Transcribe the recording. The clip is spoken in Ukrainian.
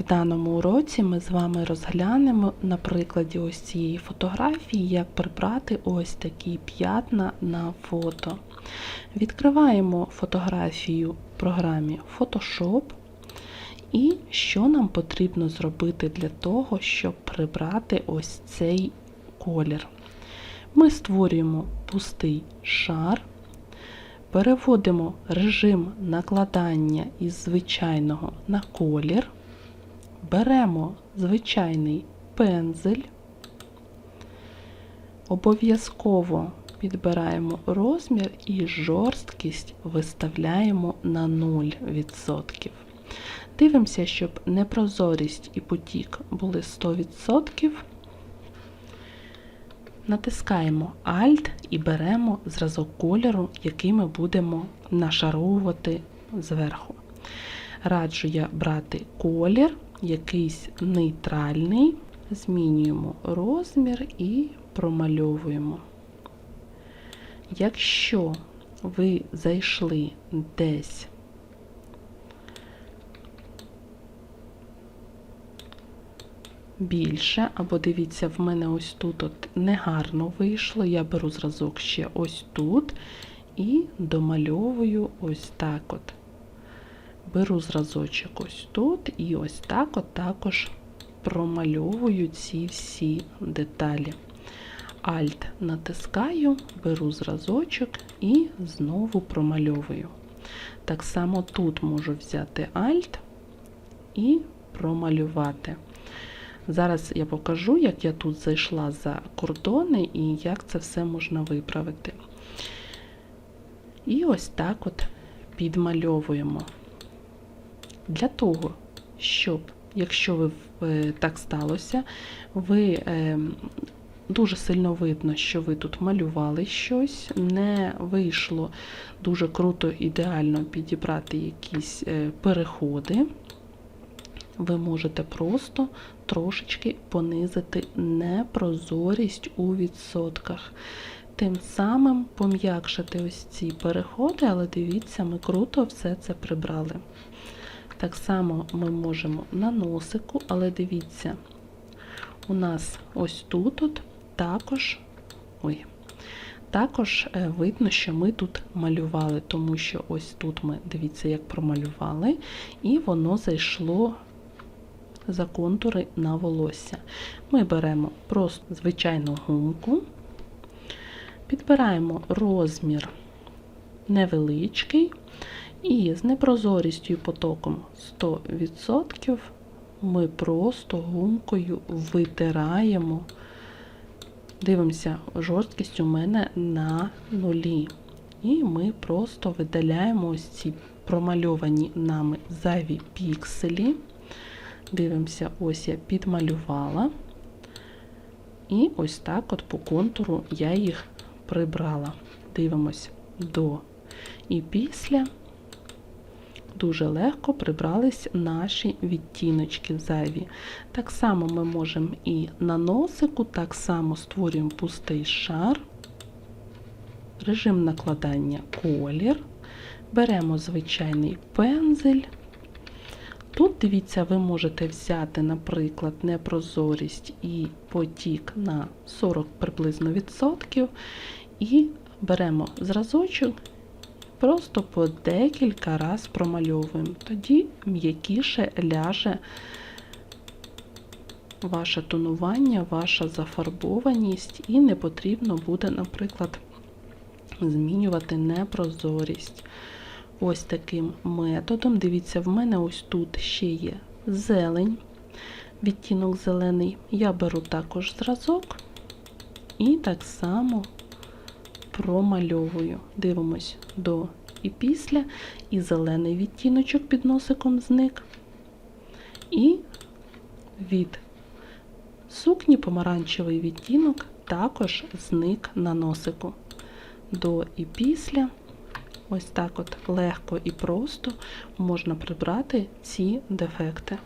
В даному уроці ми з вами розглянемо на прикладі ось цієї фотографії, як прибрати ось такі п'ятна на фото. Відкриваємо фотографію в програмі Photoshop. І що нам потрібно зробити для того, щоб прибрати ось цей колір? Ми створюємо пустий шар, переводимо режим накладання із звичайного на колір, беремо звичайний пензель, обов'язково підбираємо розмір і жорсткість виставляємо на 0%. Дивимося, щоб непрозорість і потік були 100%. Натискаємо Alt і беремо зразок кольору, який ми будемо нашаровувати зверху. Раджу я брати колір, якийсь нейтральний, змінюємо розмір і промальовуємо. Якщо ви зайшли десь більше, або дивіться, в мене ось тут от негарно вийшло. Я беру зразок ще ось тут і домальовую ось так от. Беру зразочок ось тут, і ось так от також промальовую ці всі деталі. Alt натискаю, беру зразочок і знову промальовую. Так само тут можу взяти Alt і промалювати. Зараз я покажу, як я тут зайшла за кордони і як це все можна виправити. І ось так от підмальовуємо. Для того, щоб, якщо ви е, так сталося, ви е, дуже сильно видно, що ви тут малювали щось, не вийшло дуже круто, ідеально підібрати якісь е, переходи ви можете просто трошечки понизити непрозорість у відсотках. Тим самим пом'якшити ось ці переходи, але дивіться, ми круто все це прибрали. Так само ми можемо на носику, але дивіться, у нас ось тут от також ой, також е, видно, що ми тут малювали, тому що ось тут ми, дивіться, як промалювали, і воно зайшло за контури на волосся. Ми беремо просто звичайну гумку, підбираємо розмір невеличкий, і з непрозорістю і потоком 100% ми просто гумкою витираємо. Дивимося, жорсткість у мене на нулі. І ми просто видаляємо ось ці промальовані нами зайві пікселі. Дивимося, ось я підмалювала. І ось так от по контуру я їх прибрала. Дивимось до і після. Дуже легко прибрались наші відтіночки зайві. Так само ми можемо і на носику, так само створюємо пустий шар, режим накладання колір, беремо звичайний пензель. Тут, дивіться, ви можете взяти, наприклад, непрозорість і потік на 40 приблизно відсотків, і беремо зразочок, просто по декілька раз промальовуємо. Тоді м'якіше ляже ваше тонування, ваша зафарбованість, і не потрібно буде, наприклад, змінювати непрозорість ось таким методом. Дивіться, в мене ось тут ще є зелень, відтінок зелений. Я беру також зразок і так само промальовую. Дивимось до і після, і зелений відтіночок під носиком зник. І від сукні помаранчевий відтінок також зник на носику. До і після. Ось так от легко і просто можна прибрати ці дефекти.